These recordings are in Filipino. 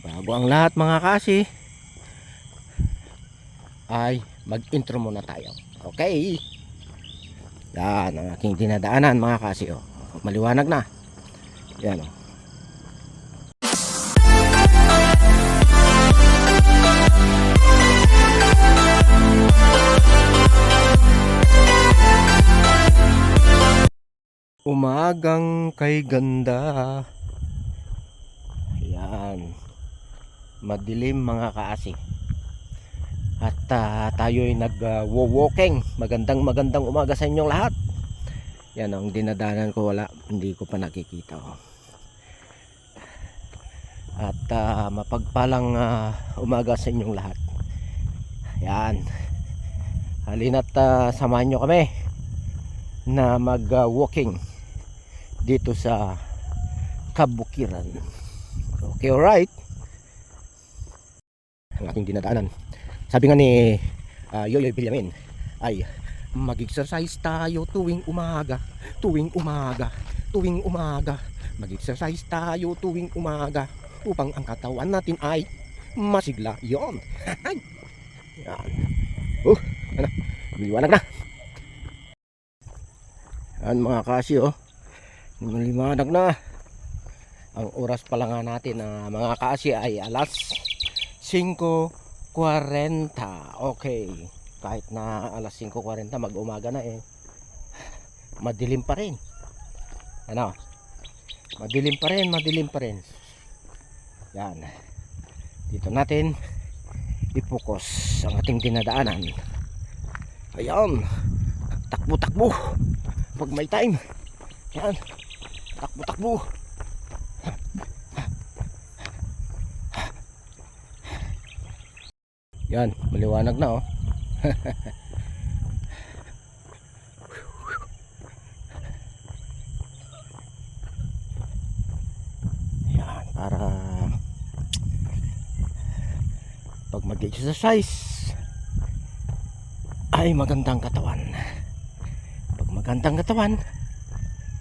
Bago ang lahat mga kasi ay mag-intro muna tayo. Okay? Yan ang aking dinadaanan mga kasi. Oh. Maliwanag na. Yan oh. Umagang kay ganda. Yan. Madilim mga kaasi. At ah, tayo ay nag-walking. magandang magandang umaga sa inyong lahat. Yan ang dinadanan ko wala. Hindi ko pa nakikita. Oh. At ah, mapagpalang ah, umaga sa inyong lahat. Yan. Halina't ah, samahan nyo kami na mag-walking dito sa Kabukiran. Okay, alright. Ang aking dinadaanan. Sabi nga ni uh, Yoyoy Villamin ay mag-exercise tayo tuwing umaga, tuwing umaga, tuwing umaga. Mag-exercise tayo tuwing umaga upang ang katawan natin ay masigla. Yon. Yan. Oh, ano? Liwanag na. Yan mga kasi oh. Liwanag na. Ang oras pala nga natin na mga kasi ay alas 5.40. Okay. Kahit na alas 5.40 mag-umaga na eh. Madilim pa rin. Ano? Madilim pa rin, madilim pa rin. Yan. Dito natin i-focus ang ating dinadaanan. Ayan. Takbo-takbo. Pag may time. Yan. Takbo-takbo. Yan, maliwanag na oh. Yan, para pag mag-exercise ay magandang katawan. Pag magandang katawan,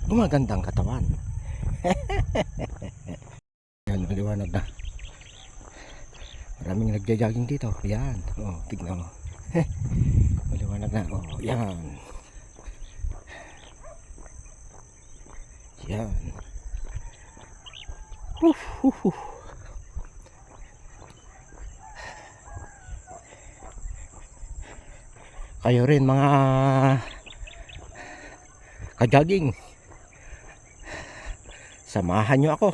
gumagandang katawan. Yan, maliwanag na. Maraming nagja-jogging dito. Yan. Oh, tignan mo. Maliwanag na. Oh, yan. Yan. Uf, uf, uf. Kayo rin mga ka-jogging. Samahan nyo ako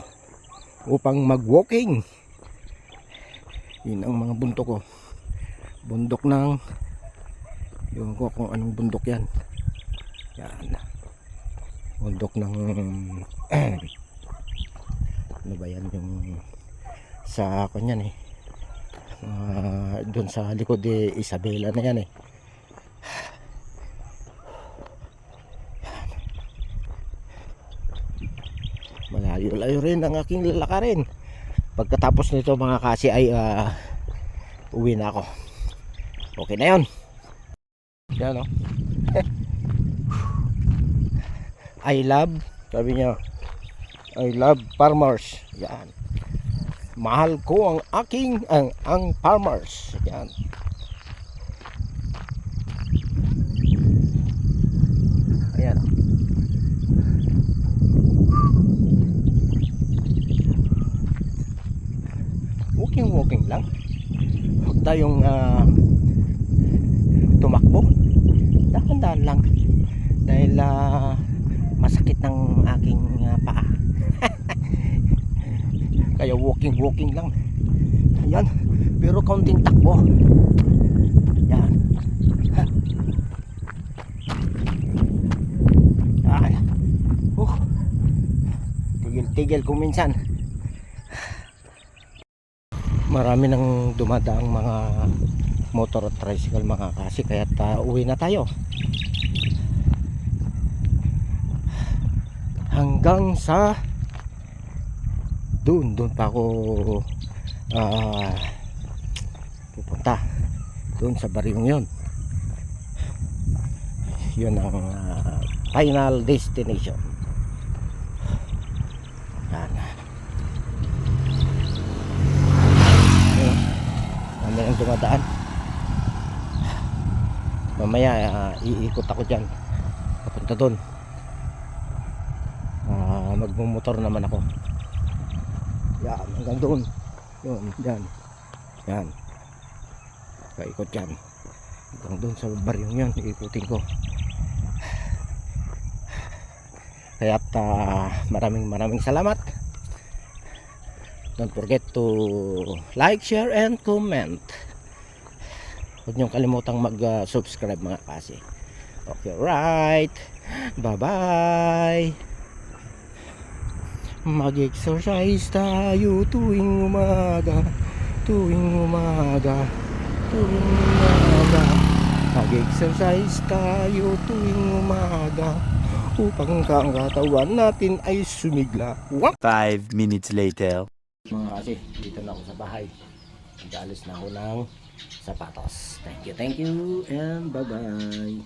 upang mag-walking yun ang mga bundok ko bundok ng yun ko kung anong bundok yan. Yan. Bundok ng ano ba yan yung sa kanyan eh. Uh, doon sa likod eh Isabela na yan eh. Malayo-layo rin ang aking lalakarin pagkatapos nito mga kasi ay uh, uwi na ako. Okay na yun. Yan o I love sabi niya I love farmers. Yan. Mahal ko ang aking ang, ang farmers. Yan ayan o walking lang. Huwag tayong ah, tumakbo. Dahan-dahan lang. Dahil ah, masakit ng aking ah, paa. Kaya walking walking lang. Ayan. Pero kaunting takbo. Yan yan uh, tigil tigil kung minsan marami nang dumadaang mga motor at tricycle mga kasi kaya ta, uwi na tayo. Hanggang sa doon doon pa ako ah, pupunta. Doon sa baryong yon yun ang ah, final destination yan ang dumadaan. Mamaya ah, iikot ako dyan. Papunta doon. Ah, magmumotor naman ako. Yan hanggang doon. Yun yan yan. Paikot yan. Hanggang doon sa baryong yan iikutin ko. Kaya maraming maraming salamat don't forget to like, share, and comment huwag niyong kalimutang mag-subscribe mga kasi okay right bye bye mag-exercise tayo tuwing umaga tuwing umaga tuwing umaga mag-exercise tayo tuwing umaga upang ang natin ay sumigla. Wap! Five minutes later. Mga kasi, dito na ako sa bahay. Nag-alis na ako ng sapatos. Thank you, thank you, and bye-bye.